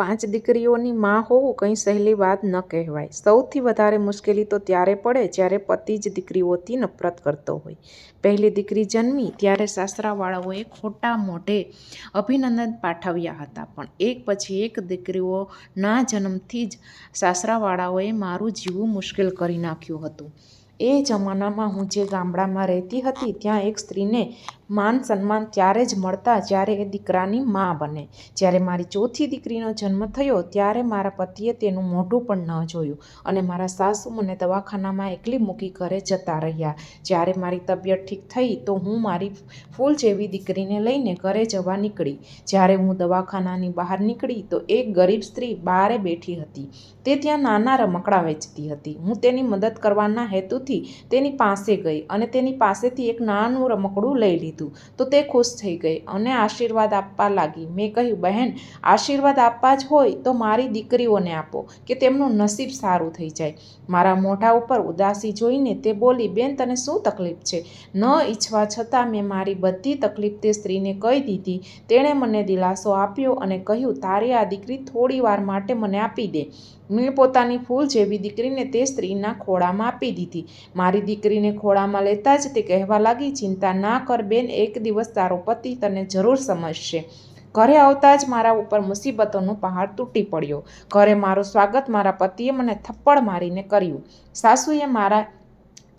પાંચ દીકરીઓની મા હોવું કંઈ સહેલી વાત ન કહેવાય. સૌથી વધારે મુશ્કેલી તો ત્યારે પડે જ્યારે પતિ જ દીકરીઓથી નફરત કરતો હોય. પહેલી દીકરી જન્મી ત્યારે સાસરાવાળાઓએ ખોટા મોઢે અભિનંદન પાઠવ્યા હતા પણ એક પછી એક દીકરીઓના જન્મથી જ સાસરાવાળાઓએ મારું જીવવું મુશ્કેલ કરી નાખ્યું હતું. એ જમાનામાં હું જે ગામડામાં રહેતી હતી ત્યાં એક સ્ત્રીને માન-સન્માન ત્યારે જ મળતા જ્યારે એ દીકરાની મા બને. જ્યારે મારી ચોથી દીકરીનો જન્મ થયો ત્યારે મારા પતિએ તેનું મોઢું પણ ન જોયું અને મારા સાસુ મને દવાખાનામાં એકલી મૂકી ઘરે જતા રહ્યા. જ્યારે મારી તબિયત ઠીક થઈ તો હું મારી ફૂલ જેવી દીકરીને લઈને ઘરે જવા નીકળી. જ્યારે હું દવાખાનાની બહાર નીકળી તો એક ગરીબ સ્ત્રી બારે બેઠી હતી. તે ત્યાં નાના રમકડા વેચતી હતી. હું તેની મદદ કરવાના હેતુથી તેની પાસે ગઈ અને તેની પાસેથી એક નાનું રમકડું લઈ લીધું તો તે ખુશ થઈ ગઈ અને આશીર્વાદ આપવા લાગી. મેં કહ્યું, બહેન આશીર્વાદ આપવા જ હોય તો મારી દીકરીઓને આપો કે તેમનું નસીબ સારું થઈ જાય. મારા મોઢા ઉપર ઉદાસી જોઈને તે બોલી, બેન તને શું તકલીફ છે? ન ઈચ્છવા છતાં મેં મારી બધી તકલીફ તે સ્ત્રીને કહી દીધી. તેણે મને દિલાસો આપ્યો અને કહ્યું, તારી આ દીકરી થોડી વાર માટે મને આપી દે. મેં પોતાની ફૂલ જેવી દીકરીને તે સ્ત્રીના ખોળામાં આપી દીધી. મારી દીકરીને ખોળામાં લેતા જ તે કહેવા લાગી, ચિંતા ના કર બેન એક દિવસ તારો પતિ તને જરૂર સમજશે. ઘરે આવતા જ મારા ઉપર મુસીબતોનો પહાડ તૂટી પડ્યો. ઘરે મારું સ્વાગત મારા પતિએ મને થપ્પડ મારીને કર્યું. સાસુએ મારા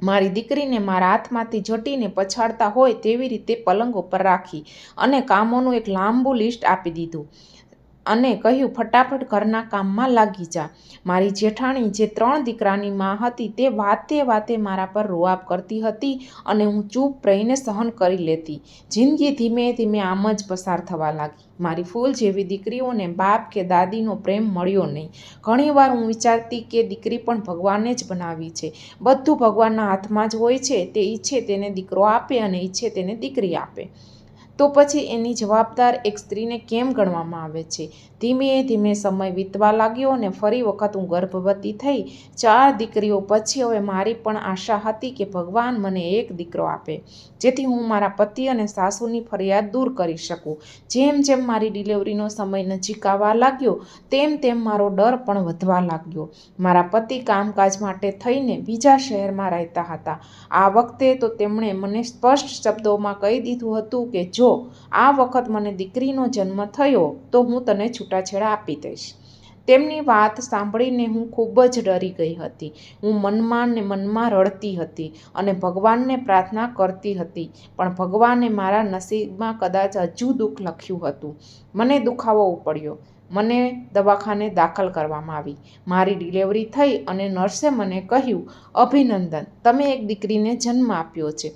મારી દીકરીને મારા હાથમાંથી જટીને પછાડતા હોય તેવી રીતે પલંગ ઉપર રાખી અને કામોનું એક લાંબુ લિસ્ટ આપી દીધું અને કહ્યું, ફટાફટ ઘરના કામમાં લાગી જા. મારી જેઠાણી જે ત્રણ દીકરાની મા હતી તે વાતે વાતે મારા પર રોઆબ કરતી હતી અને હું ચૂપ રહીને સહન કરી લેતી. જિંદગી ધીમે ધીમે આમ જ પસાર થવા લાગી. મારી ફૂલ જેવી દીકરીઓને બાપ કે દાદીનો પ્રેમ મળ્યો નહીં. ઘણીવાર હું વિચારતી કે દીકરી પણ ભગવાને જ બનાવી છે. બધું ભગવાનના હાથમાં જ હોય છે. તે ઈચ્છે તેને દીકરો આપે અને ઈચ્છે તેને દીકરી આપે. તો પછી એની જવાબદાર એક સ્ત્રીને કેમ ગણવામાં આવે છે? ધીમે ધીમે સમય વીતવા લાગ્યો અને ફરી વખત હું ગર્ભવતી થઈ. ચાર દીકરીઓ પછી હવે મારી પણ આશા હતી કે ભગવાન મને એક દીકરો આપે, જેથી હું મારા પતિ અને સાસુની ફરિયાદ દૂર કરી શકું. જેમ જેમ મારી ડિલિવરીનો સમય નજીક આવવા લાગ્યો, તેમ તેમ મારો ડર પણ વધવા લાગ્યો. મારા પતિ કામકાજ માટે થઈને બીજા શહેરમાં રહેતા હતા. આ વખતે તો તેમણે મને સ્પષ્ટ શબ્દોમાં કહી દીધું હતું કે જો આ વખત મને દીકરીનો જન્મ થયો તો હું તને છૂટાછેડા આપી દઈશ. તેમની વાત સાંભળીને હું ખૂબ જ ડરી ગઈ હતી. હું મનમાં ને મનમાં રડતી હતી અને ભગવાનને પ્રાર્થના કરતી હતી પણ ભગવાને મારા નસીબમાં કદાચ હજુ દુઃખ લખ્યું હતું. મને દુખાવો ઉપડ્યો. મને દવાખાને દાખલ કરવામાં આવી. મારી ડિલિવરી થઈ અને નર્સે મને કહ્યું, અભિનંદન, તમે એક દીકરીને જન્મ આપ્યો છે.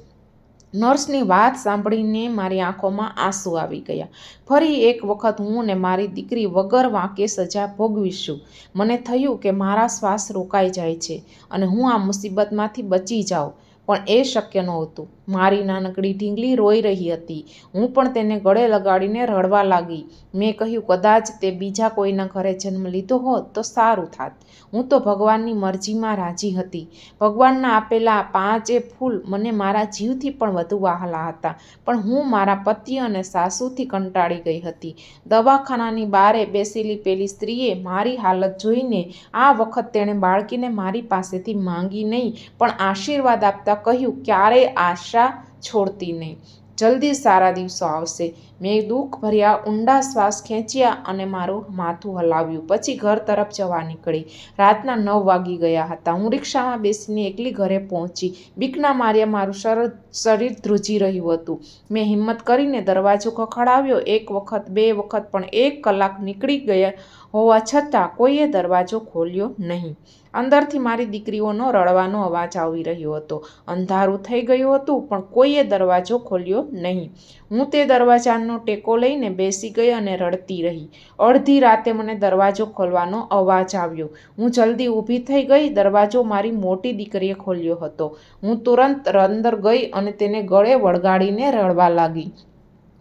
નર્સની વાત સાંભળીને મારી આંખોમાં આંસુ આવી ગયા. ફરી એક વખત હું ને મારી દીકરી વગર વાંકે સજા ભોગવીશું. મને થયું કે મારા શ્વાસ રોકાઈ જાય છે અને હું આ મુસીબતમાંથી બચી જાઉં પણ એ શક્ય નહોતું. મારી નાનકડી ઢીંગલી રોઈ રહી હતી. હું પણ તેને ગળે લગાડીને રડવા લાગી. મેં કહ્યું, કદાચ તે બીજા કોઈના ઘરે જન્મ લીધો હોત તો સારું થાત. હું તો ભગવાનની મરજીમાં રાજી હતી. ભગવાનના આપેલા પાંચે ફૂલ મને મારા જીવથી પણ વધુ વહાલા હતા પણ હું મારા પતિ અને સાસુથી કંટાળી ગઈ હતી. દવાખાનાની બારે બેસેલી પેલી સ્ત્રીએ મારી હાલત જોઈને આ વખત તેણે બાળકીને મારી પાસેથી માંગી નહીં પણ આશીર્વાદ આપતા કહ્યું, ક્યારેય આશા છોડતી નહીં. જલ્દી સારા દિવસો આવશે. મેં દુઃખભર્યા ઊંડા શ્વાસ ખેંચ્યા અને મારું માથું હલાવ્યું. પછી ઘર તરફ જવા નીકળી. રાતના નવ વાગી ગયા હતા. હું રિક્ષામાં બેસીને એકલી ઘરે પહોંચી. બીકના માર્યા મારું શરીર ધ્રુજી રહ્યું હતું. મેં હિંમત કરીને દરવાજો ખખડાવ્યો એક વખત, બે વખત પણ એક કલાક નીકળી ગયા હોવા છતાં કોઈએ દરવાજો ખોલ્યો નહીં. અંદરથી મારી દીકરીઓનો રડવાનો અવાજ આવી રહ્યો હતો. અંધારું થઈ ગયું હતું, પણ કોઈએ દરવાજો ખોલ્યો નહીં. હું તે દરવાજાનો ટેકો લઈને બેસી ગઈ અને રડતી રહી. અડધી રાતે મને દરવાજો ખોલવાનો અવાજ આવ્યો. હું જલ્દી ઊભી થઈ ગઈ. દરવાજો મારી મોટી દીકરીએ ખોલ્યો હતો. હું તુરંત અંદર ગઈ અને તેને ગળે વળગાડીને રડવા લાગી.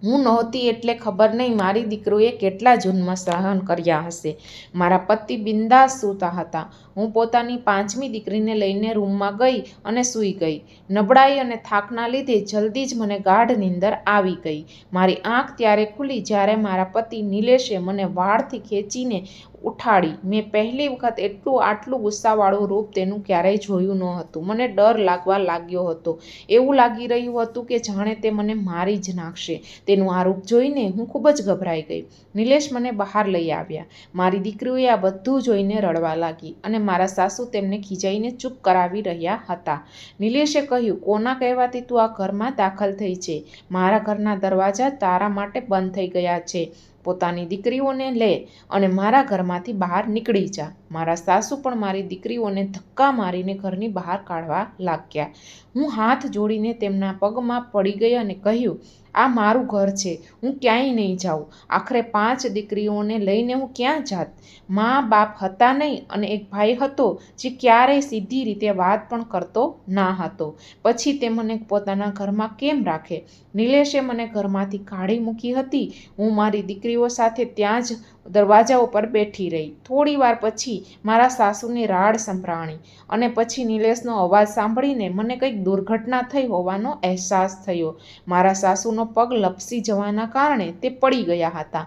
હું નહોતી એટલે ખબર નહીં, મારી દીકરીએ કેટલા જન્મ સહન કર્યા હશે. મારા પતિ બિંદાસ સૂતા હતા. હું પોતાની પાંચમી દીકરીને લઈને રૂમમાં ગઈ અને સૂઈ ગઈ. નબળાઈ અને થાકના લીધે જલ્દી જ મને ગાઢ નીંદર આવી ગઈ. મારી આંખ ત્યારે ખુલી જ્યારે મારા પતિ નિલેશે મને વાળથી ખેંચીને ઉઠાડી. મેં પહેલી વખત એટલું આટલું ગુસ્સાવાળું રૂપ તેનું ક્યારેય જોયું ન હતું. મને ડર લાગવા લાગ્યો હતો. એવું લાગી રહ્યું હતું કે જાણે તે મને મારી જ નાખશે. તેનું આ રૂપ જોઈને હું ખૂબ જ ગભરાઈ ગઈ. નિલેશ મને બહાર લઈ આવ્યા. મારી દીકરીઓએ આ બધું જોઈને રડવા લાગી અને મારા સાસુ તેમને ખીજાઈને ચૂપ કરાવી રહ્યા હતા. નિલેશે કહ્યું, કોના કહેવાથી તું આ ઘરમાં દાખલ થઈ છે? મારા ઘરના દરવાજા તારા માટે બંધ થઈ ગયા છે. પોતાની દીકરીઓને લે અને મારા ઘરમાંથી બહાર નીકળી જા. મારા સાસુ પણ મારી દીકરીઓને ધક્કા મારીને ઘરની બહાર કાઢવા લાગ્યા. હું હાથ જોડીને તેમના પગમાં પડી ગઈ અને કહ્યું આ મારું ઘર છે, હું ક્યાંય નહીં જાઉં. આખરે પાંચ દીકરીઓને લઈને હું ક્યાં જાત? મા બાપ હતા નહીં અને એક ભાઈ હતો, જે ક્યારેય સીધી રીતે વાત પણ કરતો ના હતો. પછી તે મને પોતાના ઘરમાં કેમ રાખે? નિલેશે મને ઘરમાંથી કાઢી મૂકી હતી. હું મારી દીકરીઓ સાથે ત્યાં જ દરવાજા ઉપર બેઠી રહી. થોડી વાર પછી મારા સાસુની રાડ સંભળાણી અને પછી નિલેશનો અવાજ સાંભળીને મને કંઈક દુર્ઘટના થઈ હોવાનો અહેસાસ થયો. મારા સાસુનો પગ લપસી જવાના કારણે તે પડી ગયા હતા.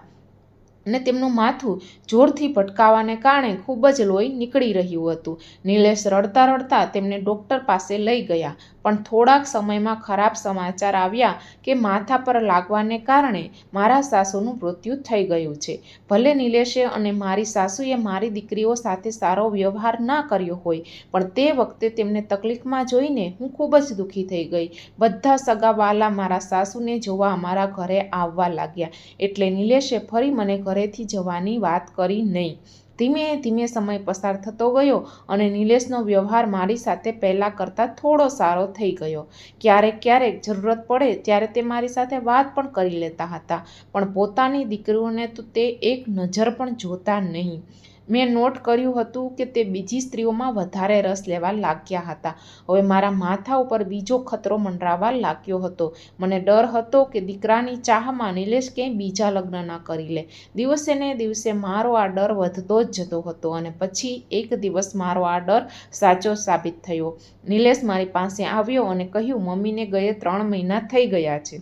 અને તેમનું માથું જોરથી ભટકાવાને કારણે ખૂબ જ લોહી નીકળી રહ્યું હતું. નિલેશ રડતા રડતા તેમને ડૉક્ટર પાસે લઈ ગયા, પણ થોડાક સમયમાં ખરાબ સમાચાર આવ્યા કે માથા પર લાગવાને કારણે મારા સાસુનું મૃત્યુ થઈ ગયું છે. ભલે નિલેશે અને મારી સાસુએ મારી દીકરીઓ સાથે સારો વ્યવહાર ના કર્યો હોય, પણ તે વખતે તેમને તકલીફમાં જોઈને હું ખૂબ જ દુઃખી થઈ ગઈ. બધા સગાવાલા મારા સાસુને જોવા અમારા ઘરે આવવા લાગ્યા, એટલે નિલેશે ફરી મને ઘરેથી જવાની વાત કરી નહીં. ધીમે ધીમે સમય પસાર થતો ગયો અને નિલેશનો વ્યવહાર મારી સાથે પહેલાં કરતાં થોડો સારો થઈ ગયો. ક્યારેક ક્યારેક જરૂરત પડે ત્યારે તે મારી સાથે વાત પણ કરી લેતા હતા, પણ પોતાની દીકરીઓને તો તે એક નજર પણ જોતા નહીં. મેં નોટ કર્યું હતું કે તે બીજી સ્ત્રીઓમાં વધારે રસ લેવા લાગ્યા હતા. હવે મારા માથા ઉપર બીજો ખતરો મંડરાવા લાગ્યો હતો. મને ડર હતો કે દીકરાની ચાહમાં નિલેશ ક્યાંય બીજા લગ્ન ના કરી લે. દિવસે ને દિવસે મારો આ ડર વધતો જ જતો હતો અને પછી એક દિવસ મારો આ ડર સાચો સાબિત થયો. નિલેશ મારી પાસે આવ્યો અને કહ્યું, મમ્મીને ગયે ત્રણ મહિના થઈ ગયા છે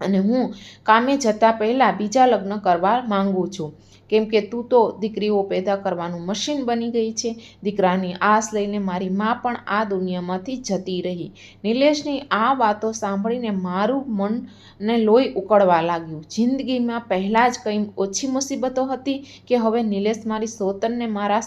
અને હું કામે જતાં પહેલાં બીજા લગ્ન કરવા માંગુ છું. કેમ કે તું તો દીકરીઓ પેદા કરવાનું મશીન બની ગઈ છે. દીકરાની આસ લઈને મારી મા પણ આ દુનિયામાંથી જતી રહી. નિલેશની આ વાતો સાંભળીને મારું મનને લોહી ઉકળવા લાગ્યું. જિંદગીમાં પહેલાં જ કંઈ ઓછી મુસીબતો હતી કે હવે નિલેશ મારી સોતનને મારા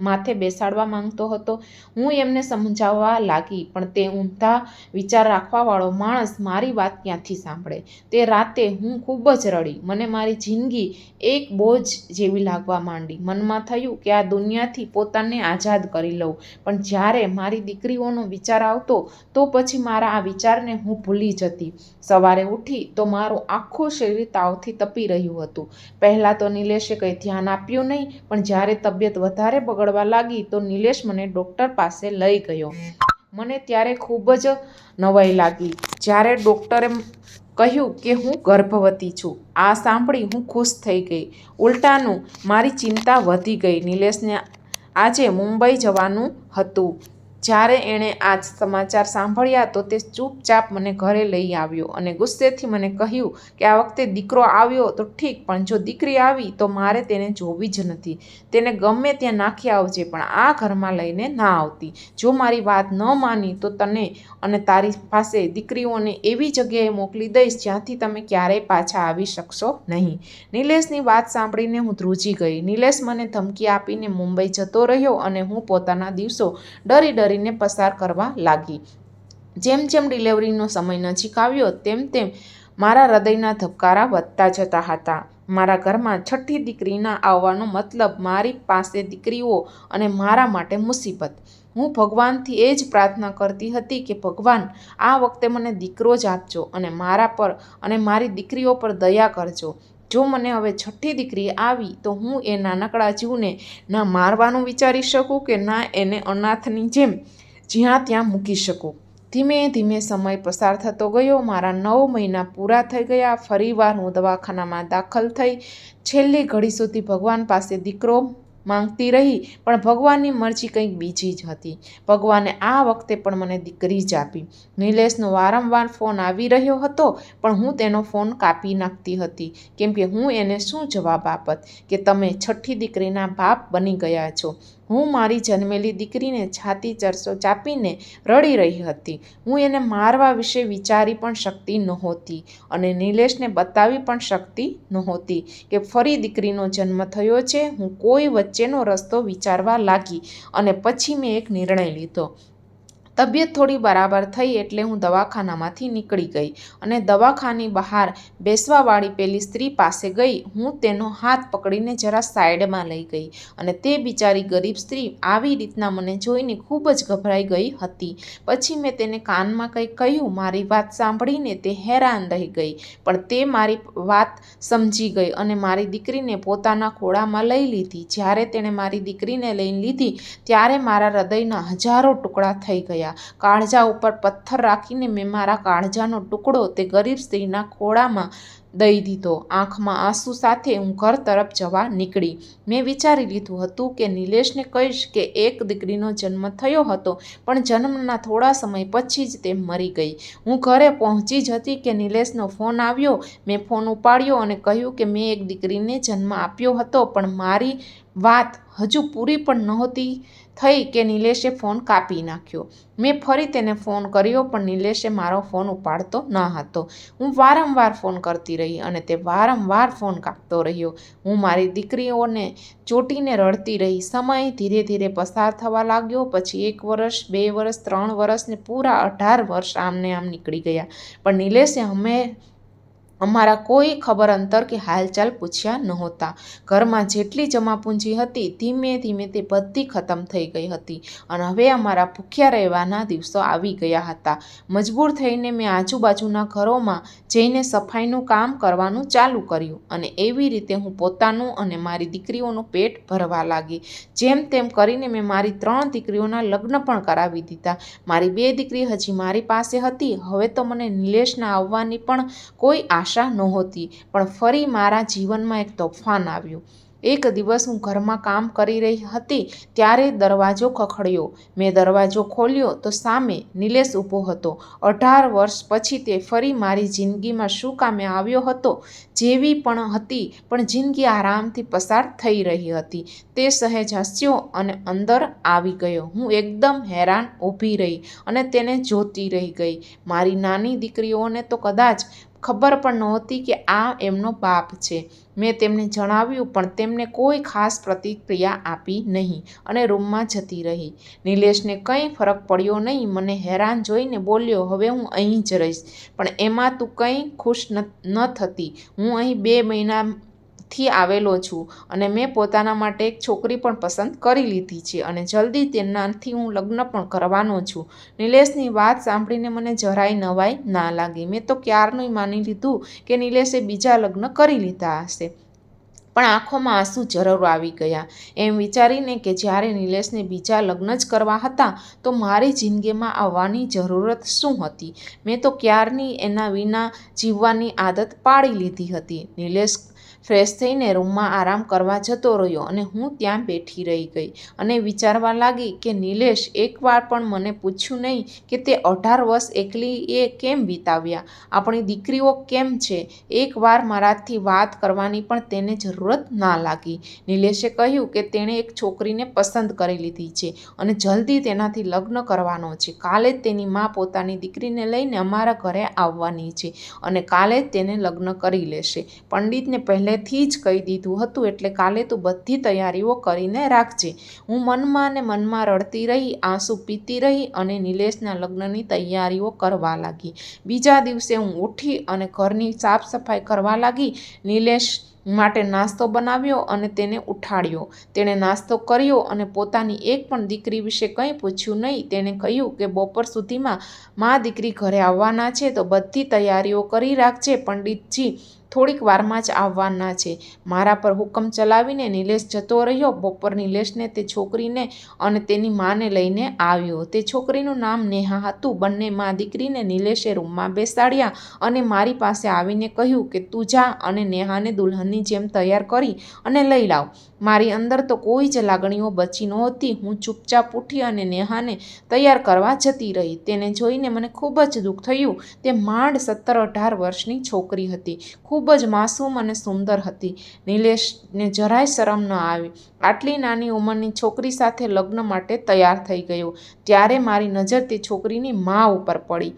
માથે બેસાડવા માંગતો હતો. હું એમને સમજાવવા લાગી, પણ તે ઊંધા વિચાર રાખવાવાળો માણસ મારી વાત ક્યાંથી સાંભળે? તે રાતે હું ખૂબ જ રડી. મને મારી જિંદગી એક બોજ જેવી લાગવા માંડી. મનમાં થયું કે આ દુનિયાથી પોતાને આઝાદ કરી લઉં. પણ જ્યારે મારી દીકરીઓનો વિચાર આવતો, તો પછી મારા આ વિચારને હું ભૂલી જતી. સવારે ઉઠી તો મારું આખું શરીર તાવથી તપી રહ્યું હતું. પહેલાં તો નિલેશે કંઈ ધ્યાન આપ્યું નહીં, પણ જ્યારે તબિયત વધારે બગડવા લાગી તો નિલેશ મને ડૉક્ટર પાસે લઈ ગયો. મને ત્યારે ખૂબ જ નવાઈ લાગી. જ્યારે ડૉક્ટરે કહ્યું કે હું ગર્ભવતી છું. આ સાંભળી હું ખુશ થઈ ગઈ. ઉલટાનું મારી ચિંતા વધી ગઈ. નિલેશને આજે મુંબઈ જવાનું હતું. જ્યારે એણે આ સમાચાર સાંભળ્યા તો તે ચૂપચાપ મને ઘરે લઈ આવ્યો અને ગુસ્સેથી મને કહ્યું કે આ વખતે દીકરો આવ્યો તો ઠીક, પણ જો દીકરી આવી તો મારે તેને જોવી જ નથી. તેને ગમે ત્યાં નાખી આવજે, પણ આ ઘરમાં લઈને ના આવતી. જો મારી વાત ન માની તો તને અને તારી પાસે દીકરીઓને એવી જગ્યાએ મોકલી દઈશ જ્યાંથી તમે ક્યારેય પાછા આવી શકશો નહીં. નિલેશની વાત સાંભળીને હું ધ્રુજી ગઈ. નિલેશ મને ધમકી આપીને મુંબઈ જતો રહ્યો અને હું પોતાના દિવસો ડરી ડરી કરીને પસાર કરવા લાગી. જેમ જેમ ડિલિવરીનો સમય નજીક આવ્યો, તેમ તેમ મારા હૃદયના ધબકારા વધતા જતા હતા. મારા ઘરમાં છઠ્ઠી દીકરીના આવવાનો મતલબ મારી પાસે દીકરીઓ અને મારા માટે મુસીબત. હું ભગવાનથી એ જ પ્રાર્થના કરતી હતી કે, ભગવાન, આ વખતે મને દીકરો જ આપજો અને મારા પર અને મારી દીકરીઓ પર દયા કરજો. જો મને હવે છઠ્ઠી દીકરી આવી, તો હું એ નાનકડા જીવને ના મારવાનું વિચારી શકું કે ના એને અનાથની જેમ જ્યાં ત્યાં મૂકી શકું? ધીમે ધીમે સમય પસાર થતો ગયો. મારા નવ મહિના પૂરા થઈ ગયા. ફરીવાર હું દવાખાનામાં દાખલ થઈ. છેલ્લી ઘડી સુધી ભગવાન પાસે દીકરો માંગતી રહી, પણ ભગવાનની મરજી કંઈક બીજી જ હતી. ભગવાને આ વખતે પણ મને દીકરી જ આપી. નિલેશનો વારંવાર ફોન આવી રહ્યો હતો, પણ હું તેનો ફોન કાપી નાખતી હતી. કેમ કે હું એને શું જવાબ આપત કે તમે છઠ્ઠી દીકરીના બાપ બની ગયા છો? હું મારી જન્મેલી દીકરીને છાતી ચરસો ચાપીને રડી રહી હતી. હું એને મારવા વિશે વિચારી પણ શકતી નહોતી અને નિલેશને બતાવી પણ શકતી નહોતી કે ફરી દીકરીનો જન્મ થયો છે. હું કોઈ વચ્ચેનો રસ્તો વિચારવા લાગી અને પછી મેં એક નિર્ણય લીધો. તબિયત થોડી બરાબર થઈ એટલે હું દવાખાનામાંથી નીકળી ગઈ અને દવાખાની બહાર બેસવાવાળી પેલી સ્ત્રી પાસે ગઈ. હું તેનો હાથ પકડીને જરા સાઈડમાં લઈ ગઈ અને તે બિચારી ગરીબ સ્ત્રી આવી રીતના મને જોઈને ખૂબ જ ગભરાઈ ગઈ હતી. પછી મેં તેને કાનમાં કંઈ કહ્યું, મારી વાત સાંભળીને તે હેરાન રહી ગઈ, પણ તે મારી વાત સમજી ગઈ અને મારી દીકરીને પોતાના ખોળામાં લઈ લીધી. જ્યારે તેણે મારી દીકરીને લઈ લીધી, ત્યારે મારા હૃદયના હજારો ટુકડા થઈ ગયા. કાળજા ઉપર પથ્થર રાખીને મેં મારા કાળજાનો ટુકડો તે ગરીબ સ્ત્રીના ખોળામાં દઈ દીધો. આંખમાં આંસુ સાથે હું ઘર તરફ જવા નીકળી. મેં વિચારી લીધું હતું કે નિલેશને કહીશ કે એક દીકરીનો જન્મ થયો હતો, પણ જન્મના થોડા સમય પછી જ તે મરી ગઈ. હું ઘરે પહોંચી જ હતી કે નિલેશનો ફોન આવ્યો. મેં ફોન ઉપાડ્યો અને કહ્યું કે મેં એક દીકરીને જન્મ આપ્યો હતો, પણ મારી વાત હજુ પૂરી પણ નહોતી થઈ કે નિલેશે ફોન કાપી નાખ્યો. મેં ફરી તેને ફોન કર્યો, પણ નિલેશે મારો ફોન ઉપાડતો ન હતો. હું વારંવાર ફોન કરતી રહી અને તે વારંવાર ફોન કાપતો રહ્યો. હું મારી દીકરીઓને ચોટીને રડતી રહી. સમય ધીરે ધીરે પસાર થવા લાગ્યો. પછી એક વર્ષ, બે વર્ષ, ત્રણ વર્ષ ને પૂરા અઢાર વર્ષ આમને આમ નીકળી ગયા. પણ નિલેશે અમે અમારા કોઈ ખબર અંતર કે હાલચાલ પૂછ્યા નહોતા. ઘરમાં જેટલી જમાપૂંજી હતી, ધીમે ધીમે તે બધી ખતમ થઈ ગઈ હતી અને હવે અમારા ભૂખ્યા રહેવાના દિવસો આવી ગયા હતા. મજબૂર થઈને મેં આજુબાજુના ઘરોમાં જઈને સફાઈનું કામ કરવાનું ચાલુ કર્યું અને એવી રીતે હું પોતાનું અને મારી દીકરીઓનું પેટ ભરવા લાગી. જેમ તેમ કરીને મેં મારી ત્રણ દીકરીઓના લગ્ન પણ કરાવી દીધા. મારી બે દીકરી હજી મારી પાસે હતી. હવે તો મને નિલેશના આવવાની પણ કોઈ આશા આશા નહોતી, પણ ફરી મારા જીવનમાં એક તોફાન આવ્યું. એક દિવસ હું ઘરમાં કામ કરી રહી હતી, ત્યારે દરવાજો ખખડ્યો. મેં દરવાજો ખોલ્યો તો સામે નિલેશ ઊભો હતો. અઢાર વર્ષ પછી તે ફરી મારી જિંદગીમાં શું કામે આવ્યો હતો, જેવી પણ હતી, પણ જિંદગી આરામથી પસાર થઈ રહી હતી. તે સહેજ હસ્યો અને અંદર આવી ગયો. હું એકદમ હેરાન ઊભી રહી અને તેને જોતી રહી ગઈ. મારી નાની દીકરીઓને તો કદાચ ખબર પણ નહોતી કે આ એમનો બાપ છે. મેં તેમને જણાવ્યું, પણ તેમને કોઈ ખાસ પ્રતિક્રિયા આપી નહીં અને રૂમમાં જતી રહી. નિલેશને કંઈ ફરક પડ્યો નહીં. મને હેરાન જોઈને બોલ્યો, હવે હું અહીં જ રહીશ. પણ એમાં તું કંઈ ખુશ ન થતી. હું અહીં બે મહિના થી આવેલો છું અને મેં પોતાના માટે એક છોકરી પણ પસંદ કરી લીધી છે અને જલ્દી તેનાથી હું લગ્ન પણ કરવાનો છું. નિલેશની વાત સાંભળીને મને જરાય નવાઈ ના લાગી. મેં તો ક્યારનું માની લીધું કે નિલેશે બીજા લગ્ન કરી લીધા હશે. પણ આંખોમાં આંસુ જરૂર આવી ગયા. એમ વિચારીને કે જ્યારે નિલેશને બીજા લગ્ન જ કરવા હતા તો મારી જિંદગીમાં આવવાની જરૂરત શું હતી? મેં તો ક્યારની એના વિના જીવવાની આદત પાડી લીધી હતી. નિલેશ ફ્રેશ થઈને રૂમમાં આરામ કરવા જતો રહ્યો અને હું ત્યાં બેઠી રહી ગઈ અને વિચારવા લાગી કે નિલેશ એકવાર પણ મને પૂછ્યું નહીં કે તે અઢાર વર્ષ એકલી એ કેમ વિતાવ્યા? આપણી દીકરીઓ કેમ છે? એકવાર મારાથી વાત કરવાની પણ તેને જરૂરત ના લાગી. નિલેશે કહ્યું કે તેણે એક છોકરીને પસંદ કરી લીધી છે અને જલ્દી તેનાથી લગ્ન કરવાનો છે. કાલે જ તેની મા પોતાની દીકરીને લઈને અમારા ઘરે આવવાની છે અને કાલે જ તેને લગ્ન કરી લેશે. પંડિતને પહેલે પહેલેથી જ કહી દીધું હતું, એટલે કાલે તું બધી તૈયારીઓ કરીને રાખજે. હું મનમાં ને મનમાં રડતી રહી, આંસુ પીતી રહી અને નિલેશના લગ્નની તૈયારીઓ કરવા લાગી. બીજા દિવસે હું ઉઠી અને ઘરની સાફ સફાઈ કરવા લાગી. નિલેશ માટે નાસ્તો બનાવ્યો અને તેને ઉઠાડ્યો. તેણે નાસ્તો કર્યો અને પોતાની એક પણ દીકરી વિશે કંઈ પૂછ્યું નહીં. તેણે કહ્યું કે બપોર સુધીમાં મા દીકરી ઘરે આવવાના છે, તો બધી તૈયારીઓ કરી રાખજે, પંડિતજી. થોડીક વારમાં જ આવવાના છે. મારા પર હુકમ ચલાવીને નિલેશ જતો રહ્યો. બપોર નિલેશને તે છોકરીને અને તેની માને લઈને આવ્યો. તે છોકરીનું નામ નેહા હતું. બંને મા દીકરીને નિલેશે રૂમમાં બેસાડ્યા અને મારી પાસે આવીને કહ્યું કે, તું જા અને નેહાને દુલ્હનની જેમ તૈયાર કરી અને લઈ લાવ. મારી અંદર તો કોઈ જ લાગણીઓ બચી નહોતી. હું ચૂપચાપ ઉઠી અને નેહાને તૈયાર કરવા જતી રહી. તેને જોઈને મને ખૂબ જ દુઃખ થયું. તે માંડ સત્તર અઢાર વર્ષની છોકરી હતી. ખૂબ જ માસૂમ અને સુંદર હતી. નિલેશને જરાય શરમ ન આવી. આટલી નાની ઉંમરની છોકરી સાથે લગ્ન માટે તૈયાર થઈ ગયો. ત્યારે મારી નજર તે છોકરીની મા ઉપર પડી.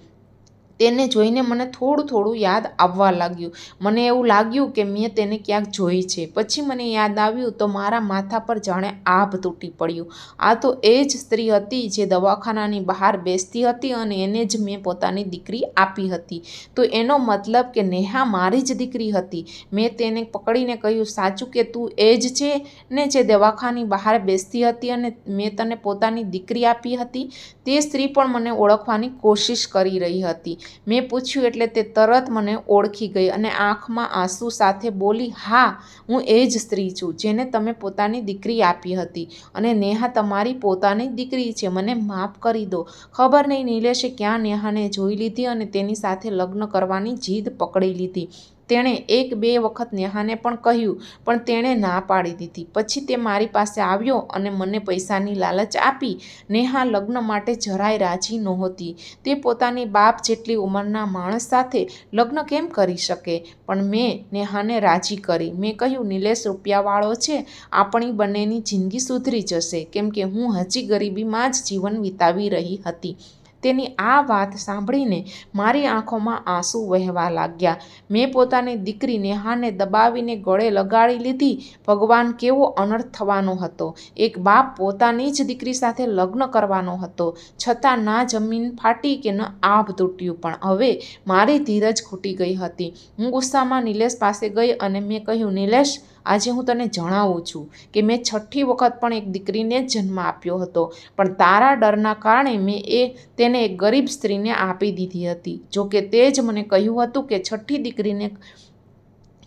તેને જોઈને મને થોડું થોડું યાદ આવવા લાગ્યું. મને એવું લાગ્યું કે મેં તેને ક્યાંક જોઈ છે. પછી મને યાદ આવ્યું તો મારા માથા પર જાણે આભ તૂટી પડ્યું. આ તો એ જ સ્ત્રી હતી જે દવાખાનાની બહાર બેસતી હતી અને એને જ મેં પોતાની દીકરી આપી હતી. તો એનો મતલબ કે નેહા મારી જ દીકરી હતી. મેં તેને પકડીને કહ્યું, સાચું કે તું એ જ છે ને જે દવાખાની બહાર બેસતી હતી અને મેં તને પોતાની દીકરી આપી હતી? તે સ્ત્રી પણ મને ઓળખવાની કોશિશ કરી રહી હતી. મેં પૂછ્યું એટલે તે તરત મને ઓળખી ગઈ અને આંખમાં આંસુ સાથે બોલી, હા, હું એ જ સ્ત્રી છું, જેને તમે પોતાની દીકરી આપી હતી અને નેહા તમારી પોતાની દીકરી છે, મને માફ કરી દો. ખબર નહીં નિલેશે ક્યાં નેહાને જોઈ લીધી અને તેની સાથે લગ્ન કરવાની જીદ પકડી લીધી. તેણે એક બે વખત નેહાને પણ કહ્યું, પણ તેણે ના પાડી દીધી. પછી તે મારી પાસે આવ્યો અને મને પૈસાની લાલચ આપી. નેહા લગ્ન માટે જરાય રાજી નહોતી. તે પોતાની બાપ જેટલી ઉંમરના માણસ સાથે લગ્ન કેમ કરી શકે? પણ મેં નેહાને રાજી કરી. મેં કહ્યું, નિલેશ રૂપિયાવાળો છે. આપણી બંનેની જિંદગી સુધરી જશે. કેમ કે હું હજી ગરીબીમાં જ જીવન વિતાવી રહી હતી. તેની આ વાત સાંભળીને મારી આંખોમાં આંસુ વહેવા લાગ્યા. મેં પોતાની દીકરી નેહાને દબાવીને ગળે લગાડી લીધી. ભગવાન કેવો અનર્થ થવાનો હતો. એક બાપ પોતાની જ દીકરી સાથે લગ્ન કરવાનો હતો. છતાં ના જમીન ફાટી કે ન આભ તૂટ્યું. પણ હવે મારી ધીરજ ખૂટી ગઈ હતી. હું ગુસ્સામાં નિલેશ પાસે ગઈ અને મેં કહ્યું, નિલેશ આજે હું તને જણાવું છું કે મેં છઠ્ઠી વખત પણ એક દીકરીને જન્મ આપ્યો હતો, પણ તારા ડરના કારણે મેં એ તેને એક ગરીબ સ્ત્રીને આપી દીધી હતી. જોકે તે જ મને કહ્યું હતું કે છઠ્ઠી દીકરીને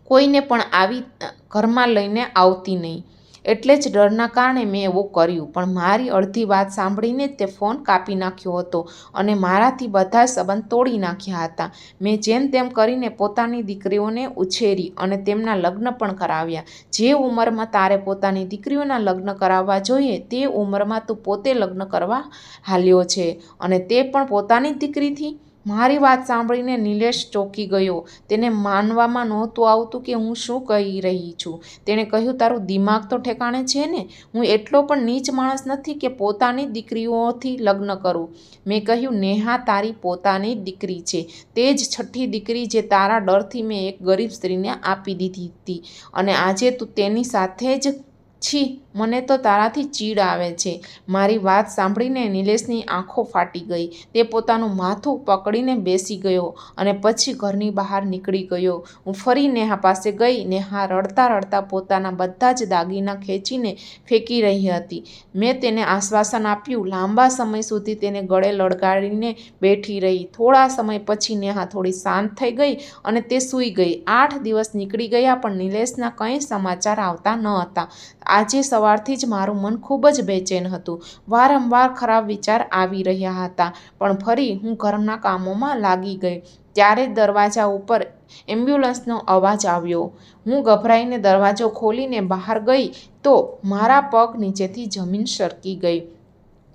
કોઈને પણ આવી ઘરમાં લઈને આવતી નહીં. એટલે જ ડરના કારણે મેં એવું કર્યું. પણ મારી અડધી વાત સાંભળીને તે ફોન કાપી નાખ્યો હતો અને મારાથી બધા સંબંધ તોડી નાખ્યા હતા. મેં જેમ તેમ કરીને પોતાની દીકરીઓને ઉછેરી અને તેમના લગ્ન પણ કરાવ્યા. જે ઉંમરમાં તારે પોતાની દીકરીઓના લગ્ન કરાવવા જોઈએ, તે ઉંમરમાં તું પોતે લગ્ન કરવા હાલ્યો છે અને તે પણ પોતાની દીકરીથી મારી વાત સાંભળીને નિલેશ ચોંકી ગયો. તેને માનવામાં નહોતું આવતું કે હું શું કહી રહી છું. તેણે કહ્યું, તારું દિમાગ તો ઠેકાણે છે ને. હું એટલો પણ નીચ માણસ નથી કે પોતાની દીકરીઓથી લગ્ન કરું. મેં કહ્યું, નેહા, તારી પોતાની દીકરી છે. તે જ છઠ્ઠી દીકરી જે તારા ડરથી મેં એક ગરીબ સ્ત્રીને આપી દીધી હતી. અને આજે તું તેની સાથે જ છી. મને તો તારાથી ચીડ આવે છે. મારી વાત સાંભળીને નિલેશની આંખો ફાટી ગઈ. તે પોતાનું માથું પકડીને બેસી ગયો અને પછી ઘરની બહાર નીકળી ગયો. હું ફરી નેહા પાસે ગઈ. નેહા રડતા રડતા પોતાના બધા જ દાગીના ખેંચીને ફેંકી રહી હતી. મેં તેને આશ્વાસન આપ્યું. લાંબા સમય સુધી તેને ગળે લડગાડીને બેઠી રહી. થોડા સમય પછી નેહા થોડી શાંત થઈ ગઈ અને તે સૂઈ ગઈ. આઠ દિવસ નીકળી ગયા પણ નિલેશના કંઈ સમાચાર આવતા ન હતા. આજે સવારથી જ મારું મન ખૂબ જ બેચેન હતું. વારંવાર ખરાબ વિચાર આવી રહ્યા હતા, પણ ફરી હું ઘરના કામોમાં લાગી ગઈ. ત્યારે દરવાજા ઉપર એમ્બ્યુલન્સનો અવાજ આવ્યો. હું ગભરાઈને દરવાજો ખોલીને બહાર ગઈ તો મારા પગ નીચેથી જમીન સરકી ગઈ.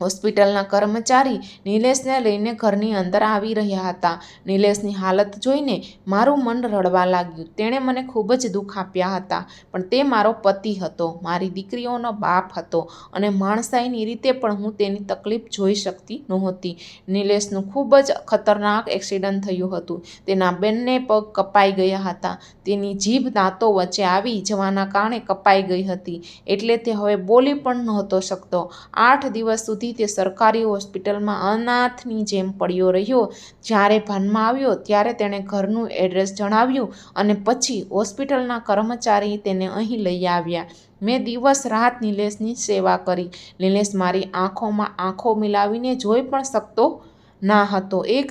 હોસ્પિટલના કર્મચારી નિલેશને લઈને ઘરની અંદર આવી રહ્યા હતા. નિલેશની હાલત જોઈને મારું મન રડવા લાગ્યું. તેણે મને ખૂબ જ દુઃખ આપ્યા હતા, પણ તે મારો પતિ હતો, મારી દીકરીઓનો બાપ હતો અને માણસાઈની રીતે પણ હું તેની તકલીફ જોઈ શકતી નહોતી. નિલેશનું ખૂબ જ ખતરનાક એક્સિડન્ટ થયું હતું. તેના બંને પગ કપાઈ ગયા હતા. તેની જીભ દાંતો વચ્ચે આવી જવાના કારણે કપાઈ ગઈ હતી. એટલે તે હવે બોલી પણ નહોતો શકતો. આઠ દિવસ સુધી તે સરકારી હોસ્પિટલમાં અનાથની જેમ પડ્યો રહ્યો. જ્યારે ભાનમાં આવ્યો, ત્યારે તેણે ઘરનું એડ્રેસ જણાવ્યું અને પછી હોસ્પિટલના કર્મચારી તેને અહીં લઈ આવ્યા. મેં દિવસ રાત નિલેશની સેવા કરી. નિલેશ મારી આંખોમાં આંખો મિલાવીને જોઈ પણ શકતો ના હતો. એક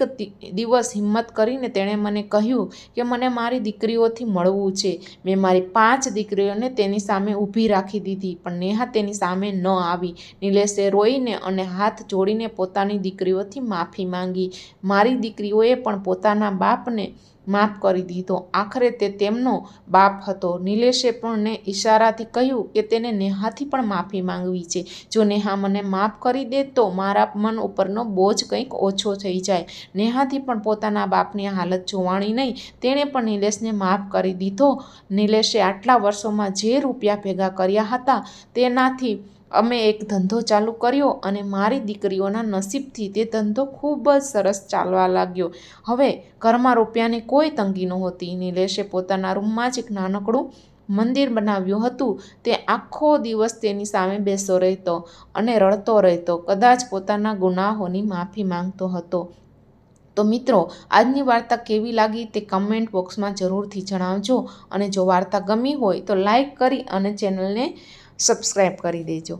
દિવસ હિંમત કરીને તેણે મને કહ્યું કે મને મારી દીકરીઓથી મળવું છે. મેં મારી પાંચ દીકરીઓને તેની સામે ઊભી રાખી દીધી, પણ નેહા તેની સામે ન આવી. નિલેશે રોઈને અને હાથ જોડીને પોતાની દીકરીઓથી માફી માંગી. મારી દીકરીઓએ પણ પોતાના બાપને માફ કરી દીધો આખરે તે તેમનો બાપ હતો. નિલેશે પણ ને ઈશારાથી કહ્યું કે તેને નેહાથી પણ માફી માંગવી છે. જો નેહા મને માફ કરી દે તો મારા મન ઉપરનો બોજ કંઈક ઓછો થઈ જાય. નેહાથી પણ પોતાના બાપની હાલત જોવાણી નહીં. તેણે પણ નિલેશને માફ કરી દીધો. નિલેશે આટલા વર્ષોમાં જે રૂપિયા ભેગા કર્યા હતા તેનાથી અમે એક ધંધો ચાલુ કર્યો અને મારી દીકરીઓના નસીબથી તે ધંધો ખૂબ જ સરસ ચાલવા લાગ્યો. હવે ઘરમાં રૂપિયાની કોઈ તંગી નહોતી. નિલેશે પોતાના રૂમમાં જ એક નાનકડું મંદિર બનાવ્યું હતું. તે આખો દિવસ તેની સામે બેસો રહેતો અને રડતો રહેતો. કદાચ પોતાના ગુનાહોની માફી માંગતો હતો. તો મિત્રો, આજની વાર્તા કેવી લાગી તે કમેન્ટ બોક્સમાં જરૂરથી જણાવજો અને જો વાર્તા ગમી હોય તો લાઈક કરી અને ચેનલને સબસ્ક્રાઈબ કરી દેજો.